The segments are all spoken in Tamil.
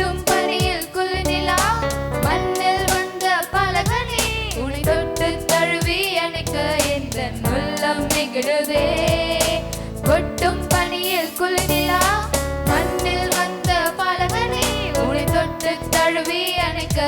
கொட்டும் பனியில் குளிநிலா மண்ணில் வந்த பலகனி உனை தொட்டு தழுவி அணைக்க எந்த உள்ளம் நெகிடுதே கொட்டும் பனியில் குளிநிலா மண்ணில் வந்த பலகனி உனை தொட்டு தழுவி அணைக்க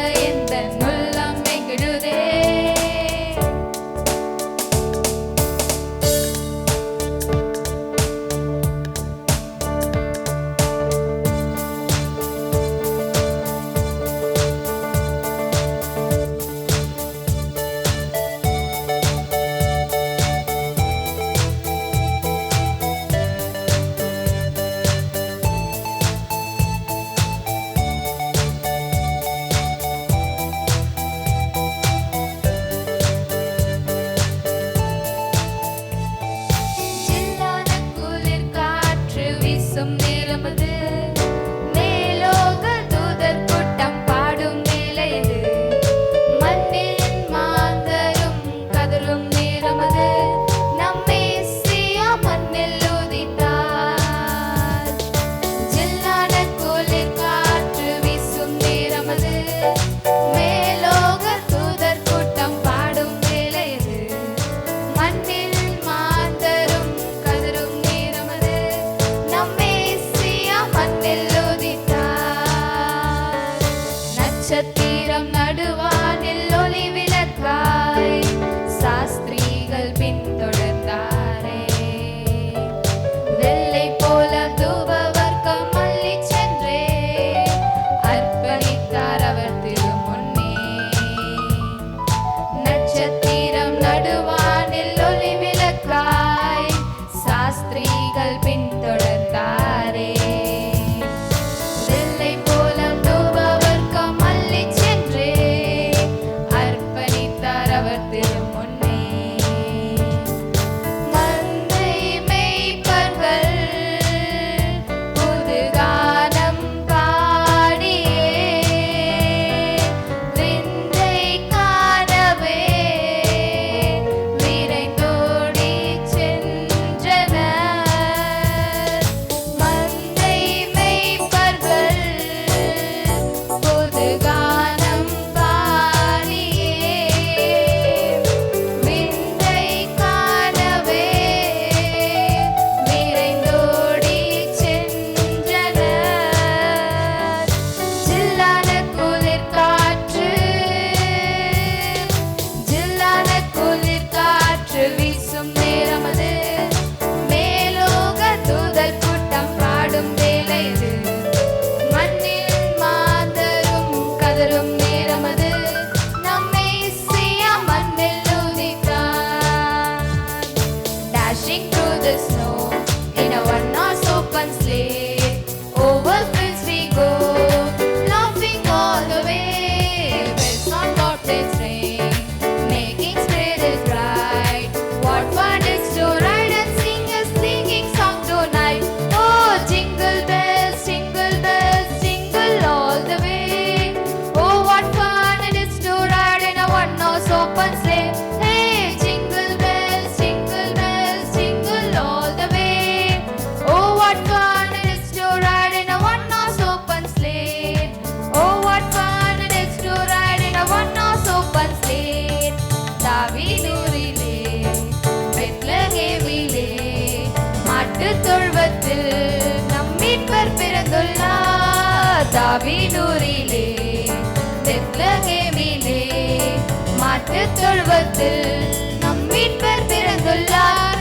தாவினூரிலே பெத்லகேமிலே மாற்றுத் தொழுவத்தில் நம் மீட்பர் பிறந்துள்ளார்.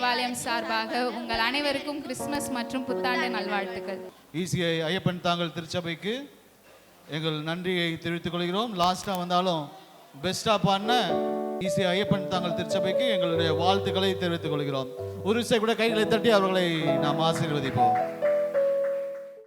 தேவாலயம் சார்பாக உங்கள் அனைவருக்கும் கிறிஸ்துமஸ் மற்றும் புத்தாண்டு நல்வாழ்த்துக்கள். இசிஐ ஐயப்பன் தாங்கள் திருச்சபைக்கு எங்கள் நன்றியை தெரிவித்துக் கொள்கிறோம். லாஸ்ட்டாக வந்தாலும் பெஸ்ட்டாக பாடின இசிஐ ஐயப்பன் தாங்கள் திருச்சபைக்கு எங்களுடைய வாழ்த்துக்களை தெரிவித்துக் கொள்கிறோம். ஒரு விசை கூட கைகளை தட்டி அவர்களை நாம் ஆசீர்வதிப்போம்.